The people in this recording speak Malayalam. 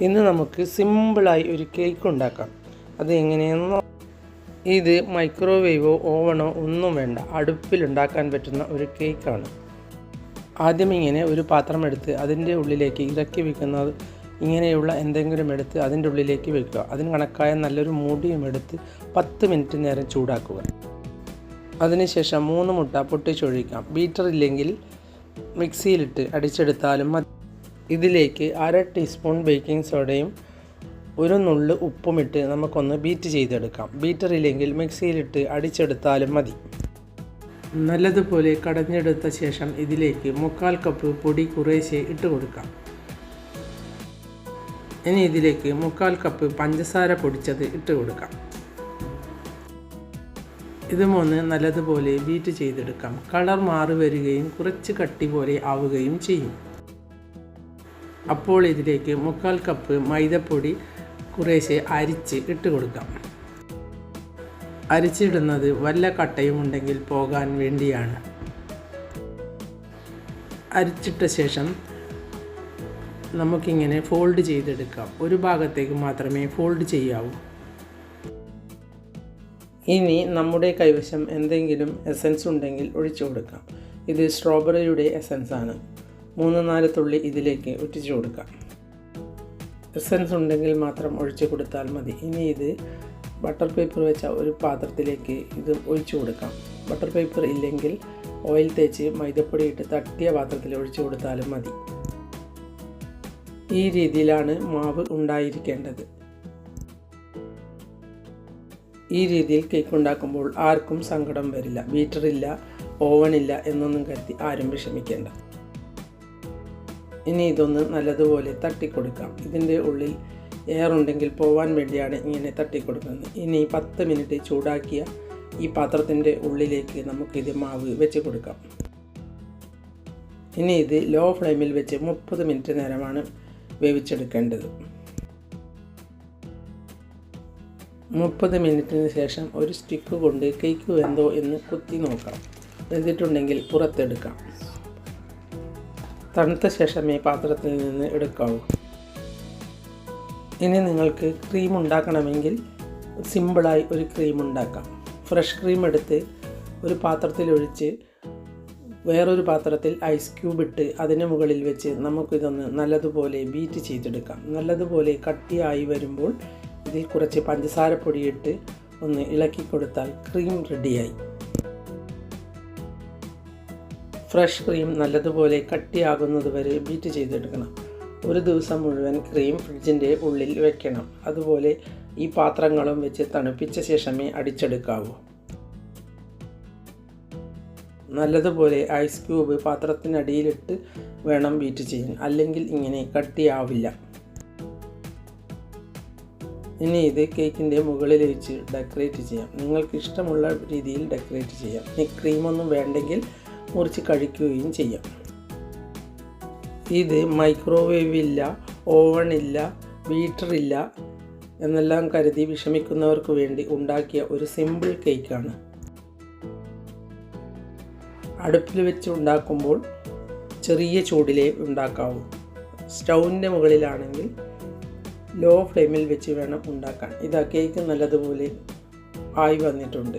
ഇന്ന് നമുക്ക് സിമ്പിളായി ഒരു കേക്ക് ഉണ്ടാക്കാം. അത് എങ്ങനെയെന്ന് ഇത് മൈക്രോവേവോ ഓവണോ ഒന്നും വേണ്ട. അടുപ്പിൽ ഉണ്ടാക്കാൻ പറ്റുന്ന ഒരു കേക്കാണ് ആദ്യം ഇങ്ങനെ ഒരു പാത്രം എടുത്ത് അതിന്റെ ഉള്ളിലേക്ക് ഇറക്കി വയ്ക്കുന്നത് ഇങ്ങനെയുള്ള എന്തെങ്കിലും എടുത്ത് അതിന്റെ ഉള്ളിലേക്ക് വെക്കുക. അതിന് കണക്കായ നല്ലൊരു മുടിയും എടുത്ത് പത്ത് മിനിറ്റ് നേരം ചൂടാക്കുക. അതിനുശേഷം മൂന്ന് മുട്ട പൊട്ടിച്ചൊഴിക്കാം. ബീറ്റർ ഇല്ലെങ്കിൽ മിക്സിയിലിട്ട് അടിച്ചെടുത്താലും മതി. ഇതിലേക്ക് അര ടീസ്പൂൺ ബേക്കിംഗ് സോഡയും ഒരു നുള്ള് ഉപ്പുമിട്ട് നമുക്കൊന്ന് ബീറ്റ് ചെയ്തെടുക്കാം. ബീറ്ററില്ലെങ്കിൽ മിക്സിയിലിട്ട് അടിച്ചെടുത്താലും മതി. നല്ലതുപോലെ കടഞ്ഞെടുത്ത ശേഷം ഇതിലേക്ക് മുക്കാൽ കപ്പ് പൊടി കുറേശ്ശെ ഇട്ട് കൊടുക്കാം. ഇനി ഇതിലേക്ക് മുക്കാൽ കപ്പ് പഞ്ചസാര പൊടിച്ചത് ഇട്ട് കൊടുക്കാം. ഇത് മൂന്ന് നല്ലതുപോലെ ബീറ്റ് ചെയ്തെടുക്കാം. കളർ മാറി വരികയും കുറച്ച് കട്ടി പോലെ ആവുകയും ചെയ്യും. അപ്പോൾ ഇതിലേക്ക് മുക്കാൽ കപ്പ് മൈദപ്പൊടി കുറേശ്ശെ അരിച്ച് ഇട്ട് കൊടുക്കാം. അരിച്ചിടുന്നത് വല്ല കട്ടയും ഉണ്ടെങ്കിൽ പോകാൻ വേണ്ടിയാണ്. അരിച്ചിട്ട ശേഷം നമുക്കിങ്ങനെ ഫോൾഡ് ചെയ്തെടുക്കാം. ഒരു ഭാഗത്തേക്ക് മാത്രമേ ഫോൾഡ് ചെയ്യാവൂ. ഇനി നമ്മുടെ കൈവശം എന്തെങ്കിലും എസൻസ് ഉണ്ടെങ്കിൽ ഒഴിച്ചു കൊടുക്കാം. ഇത് സ്ട്രോബെറിയുടെ എസൻസ് ആണ്. മൂന്ന് നാല് തുള്ളി ഇതിലേക്ക് ഒറ്റിച്ചു കൊടുക്കാം. എസൻസ് ഉണ്ടെങ്കിൽ മാത്രം ഒഴിച്ചു കൊടുത്താൽ മതി. ഇനി ഇത് ബട്ടർ പേപ്പർ വെച്ച ഒരു പാത്രത്തിലേക്ക് ഇത് ഒഴിച്ചു കൊടുക്കാം. ബട്ടർ പേപ്പർ ഇല്ലെങ്കിൽ ഓയിൽ തേച്ച് മൈദപ്പൊടി ഇട്ട് തട്ടിയ പാത്രത്തിൽ ഒഴിച്ചു കൊടുത്താലും മതി. ഈ രീതിയിലാണ് മാവ് ഉണ്ടായിരിക്കേണ്ടത്. ഈ രീതിയിൽ കേക്ക് ഉണ്ടാക്കുമ്പോൾ ആർക്കും സങ്കടം വരില്ല. ബീറ്ററില്ല ഓവനില്ല എന്നൊന്നും കരുതി ആരും വിഷമിക്കേണ്ട. ഇനി ഇതൊന്ന് നല്ലതുപോലെ തട്ടിക്കൊടുക്കാം. ഇതിന്റെ ഉള്ളിൽ എയർ ഉണ്ടെങ്കിൽ പോവാൻ വേണ്ടിയാണ് ഇങ്ങനെ തട്ടിക്കൊടുക്കുന്നത്. ഇനി പത്ത് മിനിറ്റ് ചൂടാക്കിയ ഈ പാത്രത്തിന്റെ ഉള്ളിലേക്ക് നമുക്കിത് മാവ് വെച്ച് കൊടുക്കാം. ഇനി ഇത് ലോ ഫ്ലെയിമിൽ വെച്ച് മുപ്പത് മിനിറ്റ് നേരമാണ് വേവിച്ചെടുക്കേണ്ടത്. മുപ്പത് മിനിറ്റിന് ശേഷം ഒരു സ്റ്റിക്ക് കൊണ്ട് കേക്ക് വെന്തോ എന്ന് കുത്തി നോക്കാം. വെന്തിട്ടുണ്ടെങ്കിൽ പുറത്തെടുക്കാം. തണുത്ത ശേഷമേ പാത്രത്തിൽ നിന്ന് എടുക്കാവൂ. ഇനി നിങ്ങൾക്ക് ക്രീം ഉണ്ടാക്കണമെങ്കിൽ സിമ്പിളായി ഒരു ക്രീം ഉണ്ടാക്കാം. ഫ്രഷ് ക്രീം എടുത്ത് ഒരു പാത്രത്തിൽ ഒഴിച്ച് വേറൊരു പാത്രത്തിൽ ഐസ് ക്യൂബ് ഇട്ട് അതിന് മുകളിൽ വെച്ച് നമുക്കിതൊന്ന് നല്ലതുപോലെ ബീറ്റ് ചെയ്തെടുക്കാം. നല്ലതുപോലെ കട്ടിയായി വരുമ്പോൾ ഇതിൽ കുറച്ച് പഞ്ചസാര പൊടിയിട്ട് ഒന്ന് ഇളക്കി കൊടുത്താൽ ക്രീം റെഡിയായി ഫ്രഷ് ക്രീം നല്ലതുപോലെ കട്ടിയാകുന്നത് വരെ ബീറ്റ് ചെയ്തെടുക്കണം. ഒരു ദിവസം മുഴുവൻ ക്രീം ഫ്രിഡ്ജിന്റെ ഉള്ളിൽ വെക്കണം. അതുപോലെ ഈ പാത്രങ്ങളും വെച്ച് തണുപ്പിച്ച ശേഷമേ അടിച്ചെടുക്കാവൂ. നല്ലതുപോലെ ഐസ് ക്യൂബ് പാത്രത്തിനടിയിലിട്ട് വേണം ബീറ്റ് ചെയ്യാൻ. അല്ലെങ്കിൽ ഇങ്ങനെ കട്ടിയാവില്ല. ഇനി ഇത് കേക്കിന്റെ മുകളിൽ വെച്ച് ഡെക്കറേറ്റ് ചെയ്യാം. നിങ്ങൾക്ക് ഇഷ്ടമുള്ള രീതിയിൽ ഡെക്കറേറ്റ് ചെയ്യാം. ഇനി ക്രീമൊന്നും വേണ്ടെങ്കിൽ മുറിച്ച് കഴിക്കുകയും ചെയ്യാം. ഇത് മൈക്രോവേവ് ഇല്ല ഓവൺ ഇല്ല ബീറ്റർ ഇല്ല എന്നെല്ലാം കരുതി വിഷമിക്കുന്നവർക്ക് വേണ്ടി ഉണ്ടാക്കിയ ഒരു സിമ്പിൾ കേക്കാണ്. അടുപ്പിൽ വെച്ച് ഉണ്ടാക്കുമ്പോൾ ചെറിയ ചൂടിലേ ഉണ്ടാക്കാവൂ. സ്റ്റൗവിന്റെ മുകളിലാണെങ്കിൽ ലോ ഫ്ലെയിമിൽ വെച്ച് വേണം ഉണ്ടാക്കാൻ. ഇതാ കേക്ക് നല്ലതുപോലെ ആയി വന്നിട്ടുണ്ട്.